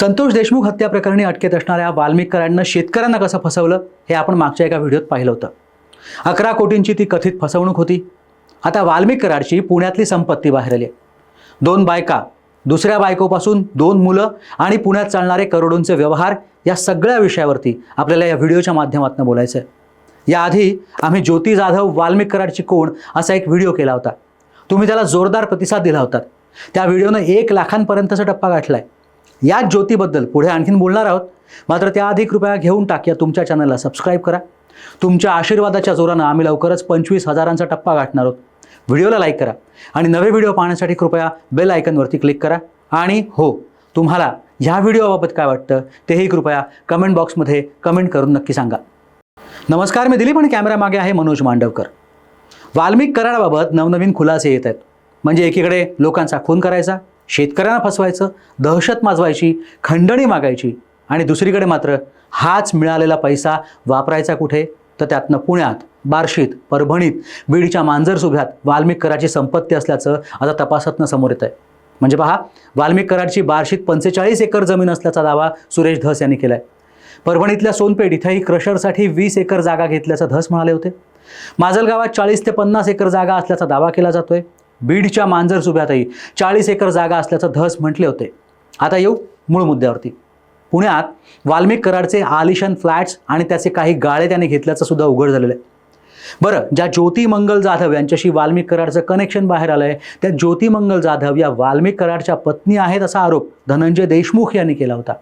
संतोष देशमुख हत्या प्रकरणी अटकेत असणाऱ्या वाल्मिक शेतकऱ्यांना कसं फसवलं हे आपण मागच्या एका व्हिडिओत पाहिलं होतं. अकरा कोटींची ती कथित फसवणूक होती. आता वाल्मिक कराडची पुण्यातली संपत्ती बाहेर आली आहे. दोन बायका दुसऱ्या बायकोपासून दोन मुलं आणि पुण्यात चालणारे करोडोंचे व्यवहार या सगळ्या विषयावरती आपल्याला या व्हिडिओच्या माध्यमातून बोलायचं आहे. याआधी आम्ही ज्योती जाधव वाल्मिक कराडची कोण असा एक व्हिडिओ केला होता. तुम्ही त्याला जोरदार प्रतिसाद दिला होता. त्या व्हिडिओनं एक लाखांपर्यंतचा टप्पा गाठला आहे याच ज्योतीबद्दल पुढे आणखीन बोलणार आहोत. मात्र त्याआधी कृपया घेऊन टाकूया तुमच्या चॅनलला सबस्क्राईब करा. तुमच्या आशीर्वादाच्या जोरानं आम्ही लवकरच पंचवीस हजारांचा टप्पा गाठणार आहोत. व्हिडिओला लाईक करा आणि नवे व्हिडिओ पाहण्यासाठी कृपया बेल आयकनवरती क्लिक करा. आणि हो तुम्हाला ह्या व्हिडिओबाबत काय वाटतं तेही कृपया कमेंट बॉक्समध्ये कमेंट करून नक्की सांगा. नमस्कार मी दिलीप आणि कॅमेरामागे आहे मनोज मांडवकर. वाल्मिक कराडाबाबत नवनवीन खुलासे येत आहेत. म्हणजे एकीकडे लोकांचा खून करायचा शेतकऱ्यांना फसवायचं दहशत माजवायची खंडणी मागायची आणि दुसरीकडे मात्र हाच मिळालेला पैसा वापरायचा कुठे? तर त्यातनं पुण्यात बार्शीत परभणीत बीडच्या मांजरसुभ्यात वाल्मिक कराची संपत्ती असल्याचं आता तपासातनं समोर येत आहे म्हणजे पहा वाल्मिक कराडची बार्शीत पंचेचाळीस एकर जमीन असल्याचा दावा सुरेश धस यांनी केला आहे परभणीतल्या सोनपेठ इथंही क्रशरसाठी वीस एकर जागा घेतल्याचं धस म्हणाले होते. माजलगावात चाळीस ते पन्नास एकर जागा असल्याचा दावा केला जातोय. बीडच्या मांजर सुभ्यातही चाळीस एकर जागा असल्याचं धस म्हटले होते. आता येऊ मूळ मुद्द्यावरती. पुण्यात वाल्मिक कराडचे आलिशान फ्लॅट्स आणि त्याचे काही गाळे त्याने घेतल्याचं सुद्धा उघड झालेलं आहे. बरं ज्या ज्योती मंगल जाधव यांच्याशी वाल्मिक कराडचं कनेक्शन बाहेर आलं आहे त्या ज्योती मंगल जाधव या वाल्मिक कराडच्या पत्नी आहेत असा आरोप धनंजय देशमुख यांनी केला होता.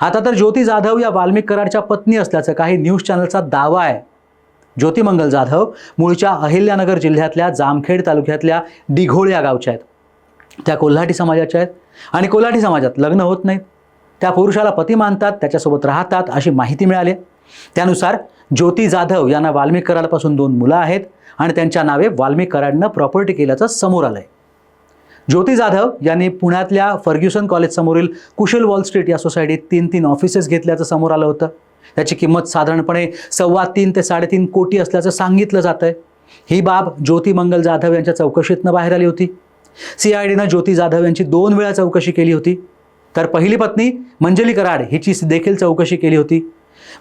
आता तर ज्योती जाधव या वाल्मिक कराडच्या पत्नी असल्याचं काही न्यूज चॅनलचा दावा आहे. ज्योतिमंगल जाधव मूळच्या अहिल्यानगर जिल्ह्यातल्या जामखेड तालुक्यातल्या डिघोळ या गावच्या आहेत. त्या कोल्हाटी समाजाच्या आहेत आणि कोल्हाटी समाजात लग्न होत नाहीत. त्या पुरुषाला पती मानतात त्याच्यासोबत राहतात अशी माहिती मिळाली त्यानुसार ज्योती जाधव यांना वाल्मिक कराडपासून दोन मुलं आहेत आणि त्यांच्या नावे वाल्मिक कराडनं प्रॉपर्टी केल्याचं समोर आलं आहे ज्योती जाधव यांनी पुण्यातल्या फर्ग्युसन कॉलेजसमोरील कुशल वॉल स्ट्रीट या सोसायटीत तीन तीन ऑफिसेस घेतल्याचं समोर आलं होतं. त्याची किंमत साधारणपणे सव्वा तीन ते साडेतीन कोटी असल्याचं सांगितलं जातं आहे ही बाब ज्योती मंगल जाधव यांच्या चौकशीतनं बाहेर आली होती. सी आय डीनं ज्योती जाधव यांची दोन वेळा चौकशी केली होती. तर पहिली पत्नी मंजली कराड हिची देखील चौकशी केली होती.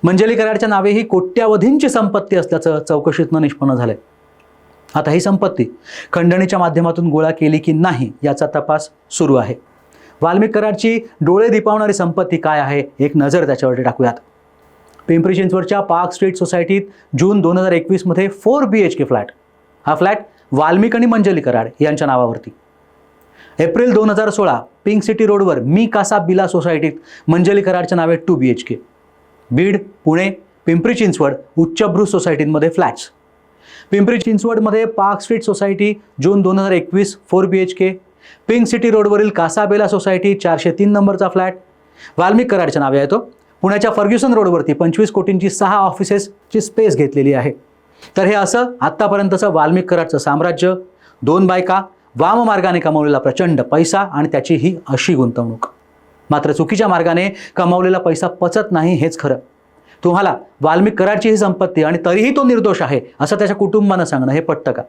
मंजली कराडच्या नावे ही कोट्यावधींची संपत्ती असल्याचं चौकशीतनं निष्पन्न झालंय. आता ही संपत्ती खंडणीच्या माध्यमातून गोळा केली की नाही याचा तपास सुरू आहे. वाल्मिक कराडची डोळे दिपावणारी संपत्ती काय आहे एक नजर त्याच्यावरती टाकूयात. पिंपरी चिंचवडच्या पार्क स्ट्रीट सोसायटीत जून दोन हजार एकवीसमध्ये four B H K flat. हा फ्लॅट वाल्मिक आणि मंजली कराड यांच्या नावावरती. एप्रिल दोन हजार सोळा पिंक सिटी रोडवर मी कासा बिला सोसायटीत मंजली कराडच्या नावे two B H K Beed Pune Pimpri Chinchwad उच्चभ्रू सोसायटींमध्ये फ्लॅट्स. पिंपरी चिंचवडमध्ये पार्क स्ट्रीट सोसायटी जून दोन हजार एकवीस four B H K pink city रोडवरील कासाबेला सोसायटी चारशे तीन नंबरचा फ्लॅट. वाल्मिक कराडच्या नावे आहे तो. पुण्याच्या फर्ग्युसन रोडवरती पंचवीस कोटींची सहा ऑफिसेसची स्पेस घेतलेली आहे. तर हे असं आत्तापर्यंतचं वाल्मिक कराडचं साम्राज्य दोन बायका वाममार्गाने कमवलेला प्रचंड पैसा आणि त्याची ही अशी गुंतवणूक. मात्र चुकीच्या मार्गाने कमावलेला पैसा पचत नाही हेच खरं. तुम्हाला वाल्मिक कराडची ही संपत्ती आणि तरीही तो निर्दोष आहे असं त्याच्या कुटुंबानं सांगणं हे पटतं का?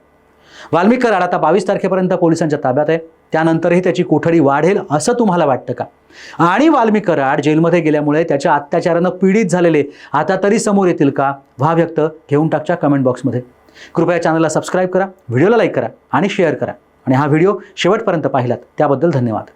वाल्मिक कराड आता बावीस तारखेपर्यंत पोलिसांच्या ताब्यात आहे त्यानंतरही त्याची कोठडी वाढेल असं तुम्हाला वाटतं का? आणि वाल्मिक कराड जेलमध्ये गेल्यामुळे त्याच्या अत्याचारानं पीडित झालेले आता तरी समोर येतील का? व्हा व्यक्त घेऊन टाकच्या कमेंट बॉक्समध्ये कृपया चॅनलला सबस्क्राईब करा व्हिडिओला लाईक करा आणि शेअर करा. आणि हा व्हिडिओ शेवटपर्यंत पाहिलात त्याबद्दल धन्यवाद.